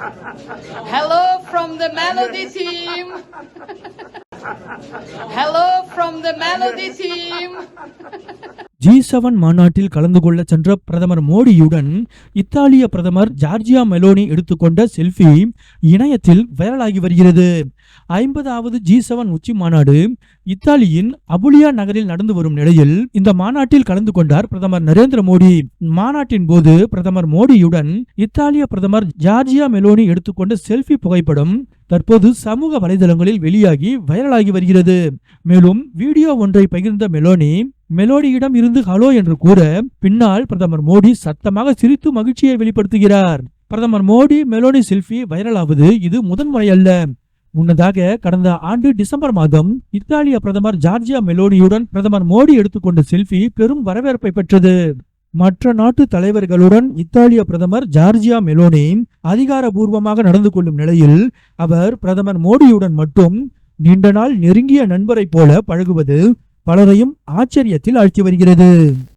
Hello from the Melody team. Hello from the Melody team. G seven மாநாட்டில் கலந்து கொள்ள சென்ற பிரதமர் மோடியுடன் இத்தாலிய பிரதமர் ஜார்ஜியா மெலோனி எடுத்துக்கொண்ட செல்ஃபி இணையத்தில் வைரலாகி வருகிறது ஐம்பதாவது ஜி செவன் உச்சி மாநாடு இத்தாலியின் அபுலியா நகரில் நடந்து வரும் நிலையில் இந்த மாநாட்டில் கலந்து கொண்டார் பிரதமர் நரேந்திர மோடி. மாநாட்டின் போது பிரதமர் மோடியுடன் இத்தாலிய பிரதமர் ஜார்ஜியா மெலோனி எடுத்துக்கொண்ட செல்ஃபி புகைப்படம் தற்போது சமூக வலைதளங்களில் வெளியாகி வைரலாகி வருகிறது. மேலும் வீடியோ ஒன்றை பகிர்ந்த மெலோனி மெலோடியிடம் இருந்து ஹலோ என்று கூற பின்னால் பிரதமர் மோடி சத்தமாக சிரித்து மகிழ்ச்சியை வெளிப்படுத்துகிறார். பிரதமர் மோடி மெலோனி செல்ஃபி வைரலாவது இது முதன்முறை அல்ல. முன்னதாக கடந்த ஆண்டு டிசம்பர் மாதம் இத்தாலிய பிரதமர் ஜார்ஜியா மெலோனியுடன் பிரதமர் மோடி எடுத்துக்கொண்ட செல்ஃபி பெரும் வரவேற்பை பெற்றது. மற்ற நாட்டு தலைவர்களுடன் இத்தாலிய பிரதமர் ஜார்ஜியா மெலோனி அதிகாரபூர்வமாக நடந்து கொள்ளும் நிலையில் அவர் பிரதமர் மோடியுடன் மட்டும் நீண்ட நாள் நெருங்கிய நண்பரைப் போல பழகுவது பலரையும் ஆச்சரியத்தில் ஆழ்த்தி வருகிறது.